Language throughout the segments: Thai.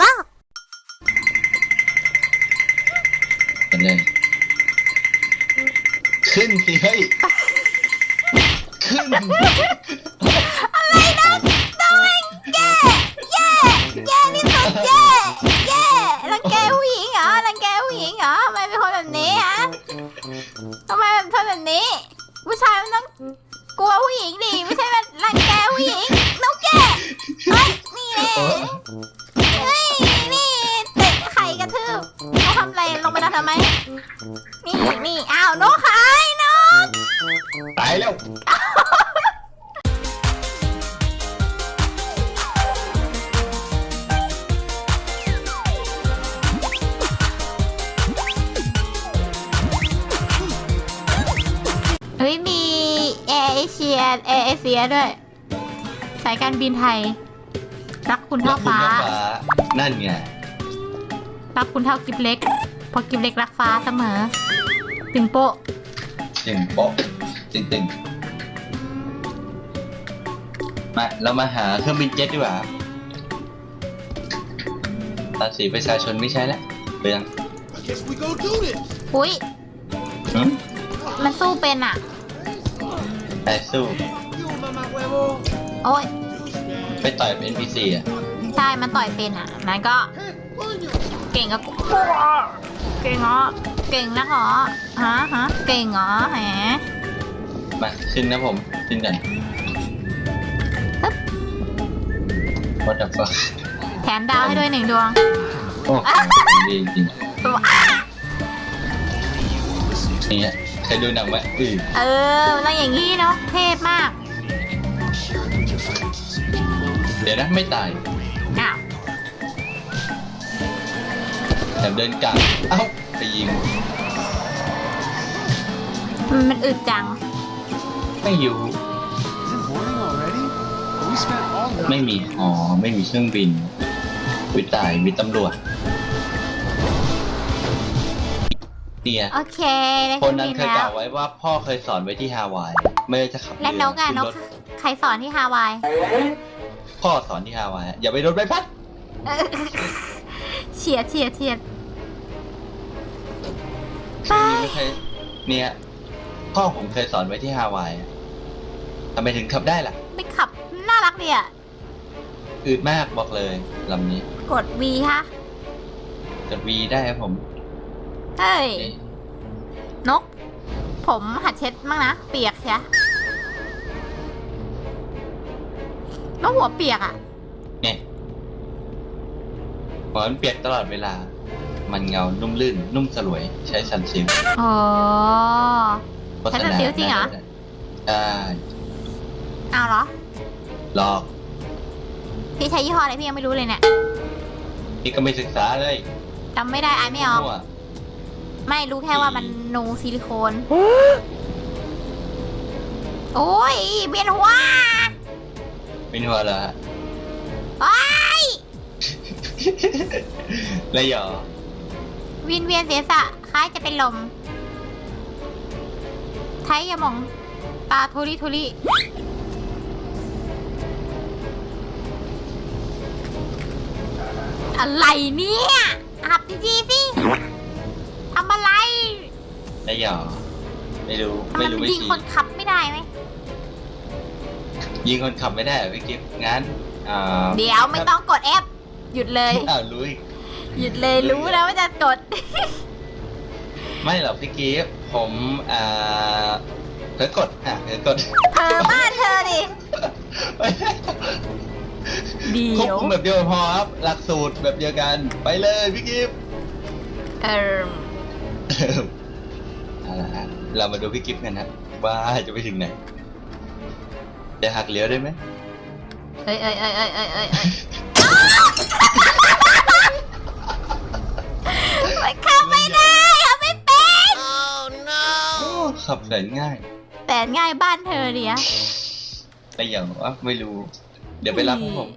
บ้ากันเลย ขึ้นสิเฮ้ย ขึ้น อะไรนะน้อยแย่แย่แย่ที่สุดแย่แย่รังแกผู้หญิงเหรอรังแกผู้หญิงเหรอทำไมเป็นคนแบบนี้ฮะทำไมเป็นคนแบบนี้ ผู้ชายมันต้องกลัวผู้หญิงดิไม่ใช่ว่ารังแกผู้หญิงน้องแก่ ชียแอร์เอเชียด้วย สายการบินไทย รักคุณเท่าฟ้ารักคุณเท่าฟ้านั่นไง รักคุณเท่ากิฟเล็กเพอกิฟเล็กรักฟ้าเสมอถึงโปะจึงโป๊ะตึงตึงมาเรามาหาเครื่องบินเจ็ตดีกว่าภาษีประชาชนไม่ใช่แล้วเปลือง I guess we go do this. อุ้ยหืมมันสู้เป็นอะแต่สู้ You mamá huevo. โอ้ยไปต่อยเป็น NPC อะใช่มันต่อยเป็นอะนั้นก็ Hey, coño. เก่งกับเก่งเหรอเก่งนักเหรอฮะฮะเก่งเหรอแหมมาขึ้นนะผมขึ้นกันปึ๊บ What the fuck แถมดาวให้ด้วยหนึ่งดวงโอ้ดีจริงตัวๆนี่ฮะเคยดูหนังไหมอือเออมันต้องอย่างนี้เนาะเทพมาก ดี๋ยวนะไม่ตายอ้าวแถมเดินกลับเอ้าไปยิง มันมันอึดจัง ไม่อยู่ Is it morning already? We spent all night. ไม่มี อ๋อ ไม่มีเครื่องบินวิตายมีตำรวจเนี่ยโอเคได้คนนั้นบิเคยกแล้ล่าววไว้ว่าพ่อเคยสอนไว้ที่ฮาวาย ไม่ได้จะขับและนกอะขึ้นกรถใครสอนที่ฮาวาย พ่อสอนที่ฮาวายอย่าไปโดนใบพัดเออเฉียดเฉียดเฉียด ไป นี่ไม่เคยเนี่ยพ่อผมเคยสอนไว้ที่ฮาวายทำไมถึงขับได้ล่ะ ไม่ขับ น่ารักดีอะอืดมากบอกเลยลำนี้กด V ฮะกดวีได้ครับผมเฮ้ยนี่นกผมหัดเช็ดมั่งนะ เปียกใช่ นกหัวเปียกอะ เนี่ยหัวมันเปียกตลอดเวลา มันเงานุ่มลื่น นุ่มสลวย ใช้ซันซิลอ๋อโฆษณาใช้ Sunsilk จริงเหรอ ใช่เอาเหรอ หลอก พี่ใช้ยี่ห้ออะไรพี่ยังไม่รู้เลยเนี่ยนี่ก็ไม่ศึกษาเลยจำไม่ได้อายไม่ออกมั่วไม่รู้แค่ว่ามันนูซิลิโคน โอ้ยเบียนหัว ไม่นัวเหรอฮะโอ้ยแล้วหยอวินเวียนเสียสะคล้ายจะเป็นลม ไทยยามองตาทุริทุริอะไรเนี่ยอับดีๆสิทำอะไรแล้วหยอไม่รู้ ทำไมไม่มัรู้นวิยิงธีคนขับไม่ได้ไหม ยิงคนขับไม่ได้เหรอพี่กิฟต์งั้นอ่าเดี๋ยวไม่ต้องกด F หยุดเลย อ้าวรู้อีก หยุดเลยรู้แล้วว่าจะกด ไม่หรอกพี่กิฟต์ผมอ่าเธอกดอะเธอกด เธอบ้านเธอดิ เดี๋ควบยว คุมแบบเดียวพอครับ หลักสูตรแบบเดียวกัน ไปเลยพี่กิฟต์ เออเอาละฮะเรามาดูพี่กิฟต์กันนะว่าจะไปถึงไหน จะหักเลี้ยวได้ไหมเอ้ยเอ้ยเอ้ยเอ้ยเอ้ยเอ้ยเอ้ยไม่ขับไม่ได้ขับไม่เป็นโอ้ขับแสนง่าย แต่ง่ายบ้านเธอเดียแต่อย่างว่าไม่รู้ เดี๋ยวไปรับผม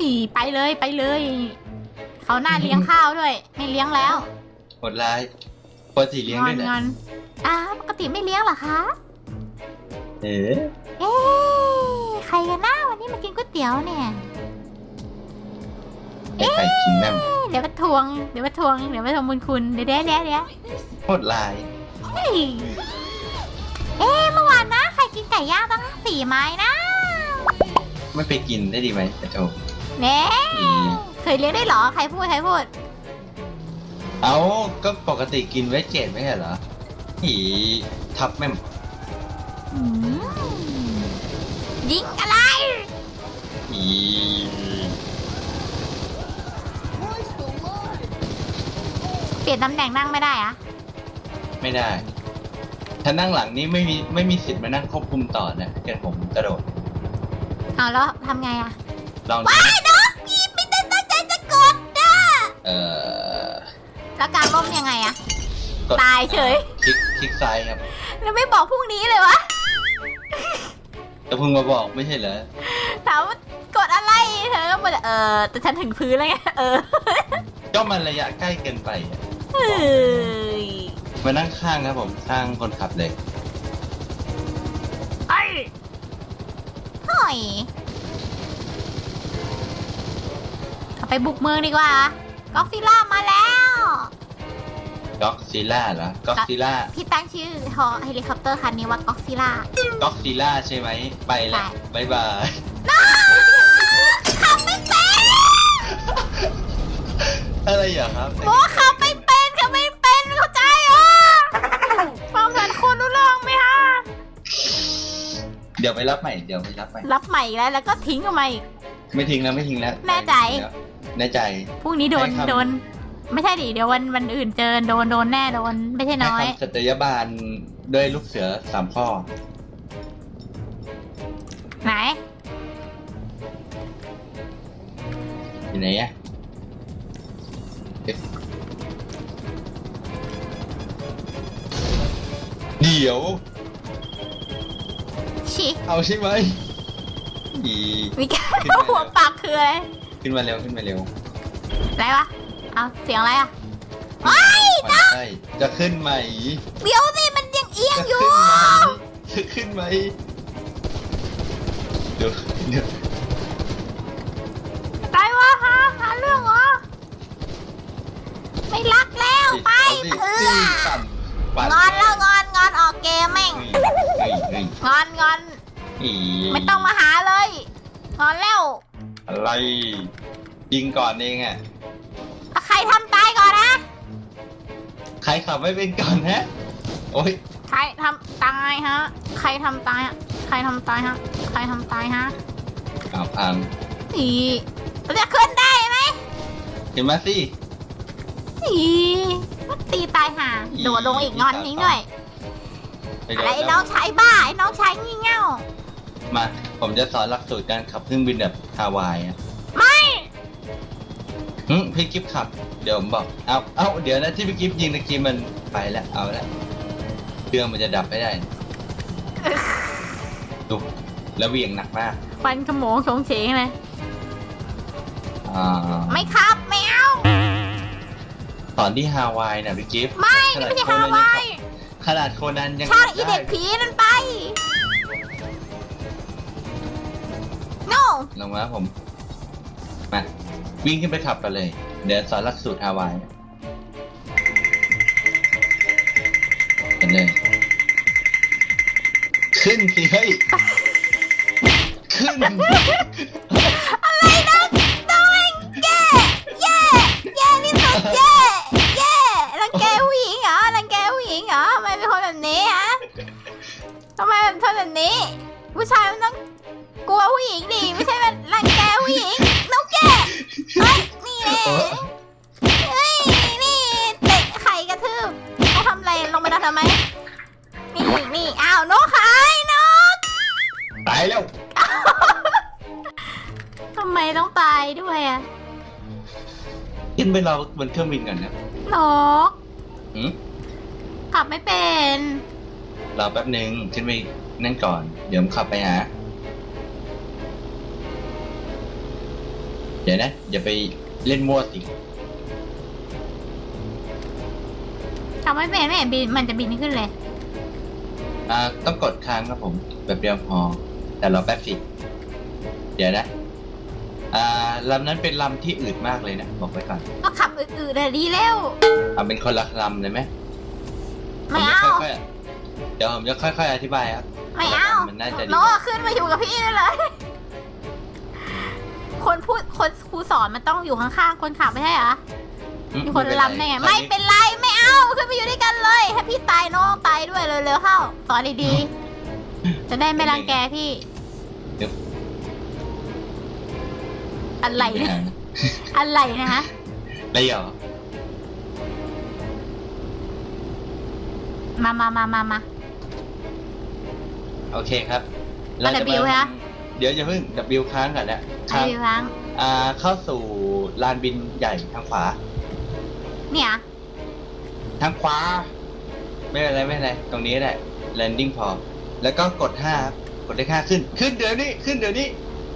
อีไปเลยไปเลย เขาหน้าเลี้ยงข้าวด้วย ไม่เลี้ยงแล้วหดร้ายปกติเลี้ยงงอด้วนยนะงอนอ่าปกติไม่เลี้ยงเหรอคะ เอ๋เอ๊ะใครกันหน้าวันนี้มากินก๋วยเตี๋ยวเนี่ยให้ใครกินแม่มเดี๋ยวมาทวง เดี๋ยวมาทวง เดี๋ยวมาทวงบุญคุณ เดี๋ยวเดี๋ยวเดี๋ยวเดี๋ยวโคตรลายเฮ้ยเอ๊ะเมื่อวานนะ ใครกินไก่ย่างตั้งสี่ไม้นะไม่ไปกินได้ดีไหมกระโจกเน่อีเคยเลี้ยงได้เหรอ ใครพูด ใครพูด เอาก็ปกติกินเวจเกตไม่ใช่เหรออีทับแม่มอืม ยิงอะไรอีเปลี่ยนตำแหน่งนั่งไม่ได้อะไม่ได้ ถ้านั่งหลังนี้ไม่มีไม่มีสิทธิ์มานั่งควบคุมต่อนะเกิดผมกระโดดเอาแล้วทำไงอะลองดูว้ายน้องพี่ไม่ได้ตั้งใจจะกดนะเอ่อแล้วการล้มยังไงอะกดตายเฉย คลิกคลิกซ้ายครับ แล้วไม่บอกพรุ่งนี้เลยวะ แต่เพิ่งมาบอกไม่ใช่เหรอถามว่ากดอะไรเธอก็บอกเออแต่ฉันถึงพื้นแล้วไงเออก็มันระยะใกล้เกินไปอะเฮ้ยมานั่งข้างครับผมข้างคนขับเลยไอ้หน่อยเอาไปบุกเมืองดีกว่าก็ฟิล่ามาแล้ว ก็อกซิล่าเหรอก็อกซิล่าพี่ตั้งชื่อฮอเฮลิคอปเตอร์คันนี้ว่าก็ฟิล่า ก็อกซิล่าใช่ไหม ไปแล้วใช่บายบายขับไม่เป็น อะไรอย่างครับโมขับไม่เป็นขับไม่เป็นเข้าใจเหรอฟังเหมือนคนรู้เรื่องไหมฮะ เดี๋ยวไปรับใหม่ เดี๋ยวไปรับใหม่ รับใหม่อีกแล้วแล้วก็ทิ้งออกมาอีกไม่ทิ้งแล้วไม่ทิ้งแล้ว แน่ใจ แน่ใจ พรุ่งนี้โดนใช่ครับโดน ไม่ใช่ดิเดี๋ยววันวันอื่นเจอโดนโดนแน่โดนไม่ใช่น้อยให้คำสัตยาบาลด้วยลูกเสือสามข้อ ไหนอยู่ไหนอะเอ๊ะเดี๋ยว ชิเอาใช่ไหมอีมีการขึ้นมาหัวปากคืออะไรขึ้นมาเร็วขึ้นมาเร็วอะไรวะ เอาเสียงอะไรอะไอ้ยไม่ใช่จะขึ้นไหมเดี๋ยวสิมันยังเอียงจะอยู่ขึ้นไหมจะขึ้นไหมเดี๋ยวเดี๋ยวอะไรวะฮะหาเรื่องเหรอ ไม่รักแล้วไปเอาสิเอจี้อปั่นปั่นงอนแล้วงอนงอนออกเกมแม่งเฮ้ยเฮ้ยเฮ้ยงอนงอนอีไม่ต้องมาหาเลยงอนแล้วอะไรยิงก่อนเองอะ ใครขับไม่เป็นก่อนฮะ โอ้ยใครทำตายฮะ ใครทำตายฮะใครทำตายฮะ ใครทำตายฮะอ้าวพังอีเราจะขึ้นได้ไหมเห็นมาสิ อีมันตีตายห่าอี โดดลงอีกงอนทิ้งด้วยปอะไรโดไอ้ดน้องชายบ้าไอ้น้องชายงี่เง่ามา ผมจะสอนหลักสูตรการขับเครื่องบินแบบฮาวายอะไม่ หึพี่กิฟขับ เดี๋ยวผมบอก เอาเอาเดี๋ยวนะที่พี่กิฟยิงตะกี้มันไปแล้วเอาละเครื่องมันจะดับไม่ได้ดูแล้วเหวียงหนักมากฟันขโมงชงเฉงเลยอ่าไม่ครับ ไม่เอาสอนที่ฮาวายนะพี่กิฟไม่นี่ไม่ใช่ฮาวายขนาดโคนันยังช่างขับอีเด็กผีนั่นไป no ลงมาผมมา วิ่งขึ้นไปขับกันเลย เดี๋ยวสอนหลักสูตรฮาวายกันเลย ขึ้นสิเฮ้ย ขึ้น อะไรนะน้องเองแย่แย่แย่ที่สุดแย่แย่รังแกผู้หญิงเหรอรังแกผู้หญิงเหรอทำไมเป็นคนแบบนี้ฮะทำไมเป็นคนแบบนี้ ผู้ชายมันต้องกลัวผู้หญิงดิไม่ใช่เป็นรังแกผู้หญิง น้องแกเฮ้ยนี่แน่เฮ้ยนี่เตะไข่กระทืบเขาทำอะไรลงไปทำไมนี่นี่อ้าวนกหายนกตายแล้วทำไมต้องตายด้วยอะขึ้นไปรอบนเครื่องบินก่อนนะนกหืมขับไม่เป็น รอแป๊บหนึ่งขึ้นไปนั่นก่อน เดี๋ยวผมขับไปหา เดี๋ยวนะ อย่าไปเล่นมั่วสิขับไม่เป็นไม่เห็นบินมันจะบินขึ้นเลย อ่าต้องกดค้างครับผมแบบเดียวพอ แต่รอแป๊บสิ เดี๋ยวนะ อ่าลำนั้นเป็นลำที่อืดมากเลยนะ บอกไว้ก่อน ก็ขับอื่นๆเลยดีแล้วเอาเป็นคนละลำเลยไหมไม่ผเอา จะค่อยๆเดี๋ยวผมจะค่อยๆอธิบายครับไม่เอา มันน่าจะดีโน้ขึ้นมาอยู่กับพี่ อนมันต้องอยู่ข้างๆคนขับไม่ใช่เหรออืมีคนเป็รลำได้ไง ไม่เป็นไรไม่เอาขึ้นไปอยู่ด้วยกันเลยให้พี่ตายน้องตายด้วยเร็วๆเข้าสอนดีๆ จะได้ไม่รังแกพี่อะไรไม่เนี่ยเอาอะไรนะคะได้เหรอมามามามามา โอเคครับเอาจะ W มาฮะ เดี๋ยวอย่าเพิ่ง W ค้างก่อนนะไอ้ครั้ง อ่าเข้าสู่ลานบินใหญ่ทางขวา เนี่ยทางขวา ไม่เป็นไรไม่เป็นไรตรงนี้แหละ landing พอ แล้วก็กด5ครับกดเลข5ขึ้น ขึ้นเดี๋ยวนี้ ขึ้นเดี๋ยวนี้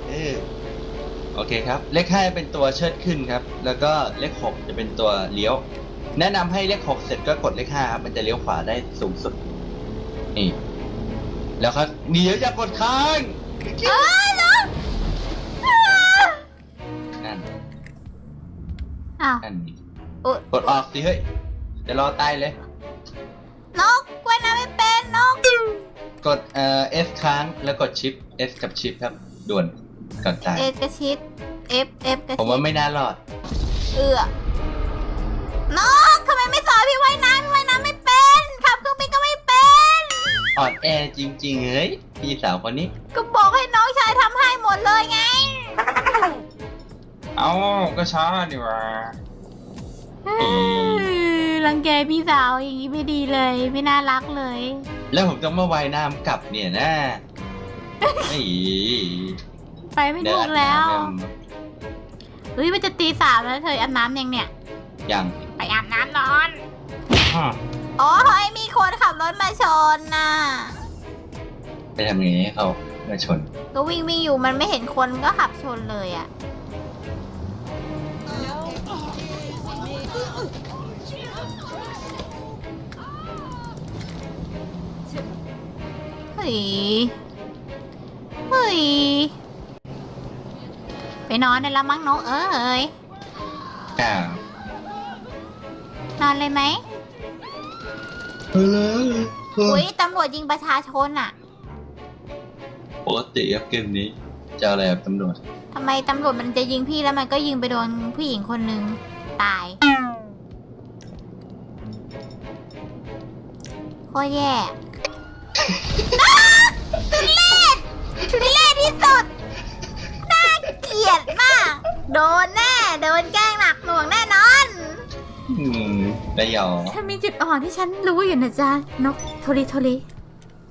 เออโอเคครับ เลข5เป็นตัวเชิดขึ้นครับ แล้วก็เลข6จะเป็นตัวเลี้ยว แนะนำให้เลข6เสร็จก็กดเลข5ครับ มันจะเลี้ยวขวาได้สูงสุด นี่ แล้วครับเดี๋ยวอย่ากดค้าง เอ้ย อ้าวนั่นอุ๊ยกดออกสิเฮ้ยจะรอตายเลย นกกล้วยน้ำไม่เป็นนกกดเอ่อ S ค้างแล้วกดชิป S กับชิปครับ ด่วนก่อนตาย เอกระชิด F F กระผมชิว่าดไม่น่ารอด เอือนกทำไมไม่สอนพี่ว่ายน้ำพี่ว่ายน้ำไม่เป็นขับเครื่องบินก็ไม่เป็น อ่อนแอจริง ๆ เฮ้ย พี่สาวคนนี้ ก็บอกให้น้องชายทำให้หมดเลยไง เอาก็ช้าดีว่ารังแกพี่สาวอย่างนี้ไม่ดีเลย ไม่น่ารักเลย แล้วผมต้องมาว่ายน้ำกลับเนี่ยนะไอ้ไปไม่ถูกแล้วเฮ้ยมันจะตีสามแล้วเธออาบน้ำยังเนี่ย ยังไปอาบน้ำนอนฮะอ๋อเฮ้ยมีคนขับรถมาชนน่ะไปทำอย่างนี้ให้เขามาชน ก็วิ่งวิ่งอยู่มันไม่เห็นคนก็ขับชนเลยอะ ยเฮ้ย ไปนอนได้แล้วมั้งน้องเอ้ยอ้าวนอนเลยไหมเออเลยอุ้ยตำรวจยิงประชาชนอะ ปกติครับเกมนี้จะเอาอะไรกับตำรวจทำไมตำรวจมันจะยิงพี่แล้วมันก็ยิงไปโดนผู้หญิงคนหนึ่งตายโคตรแย่อ้า ทุเรศทุเรศที่สุด น่าเกลียดมาก โดนแน่ โดนแกล้งหนักหน่วงแน่นอน อืมได้เหรอถ้ามีจุดอ่อนที่ฉันรู้อยู่นะจ๊ะ นกโทริโทริ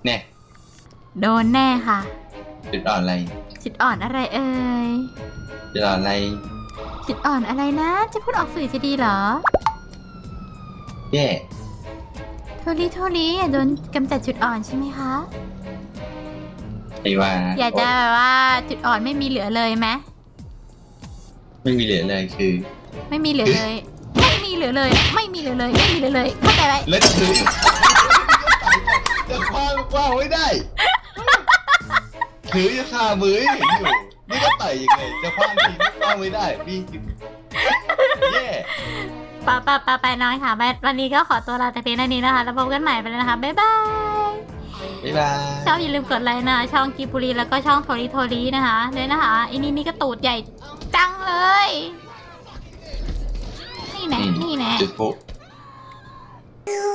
เนี่ยโดนแน่ค่ะ จุดอ่อนอะไรจุดอ่อนอะไรเอ่ย จุดอ่อนอะไรจุดอ่อนอะไรนะ จะพูดออกสื่อจะดีเหรอ แย่โทริโทริอย่าโดนกำจัดจุดอ่อนใช่ไหมคะ ไอ้ว่าอยากจะแบบว่าจุดอ่อนไม่มีเหลือเลยไหมไม่มีเหลือเลยคือ ไม่มีเหลือเลย ไม่มีเหลือเลย ไม่มีเหลือเลย ไม่มีเหลือเลยเข้าใจไหมแล้วถือจะคว้างคว้างไม่ได้ถือจะคามือให้เห็นอยู่นี่ก็ไต่ยังไงจะคว้างทีก็คว้างไม่ได้พี่แย่ ปะปะปะไปนอนค่ะไปวันนี้ก็ขอตัวลาแต่เพียงเท่านี้นะคะ แล้วพบกันใหม่ไปเลยนะคะ บ๊ายบาย บ๊ายบาย ชอบอย่าลืมกดไลค์นะ ช่องกีบุรีแล้วก็ช่องโทริโทรินะคะเลยนะคะอันนี้นี่ก็ตูดใหญ่จังเลย นี่แน่อืมนี่แน่ จุดปุ๊ You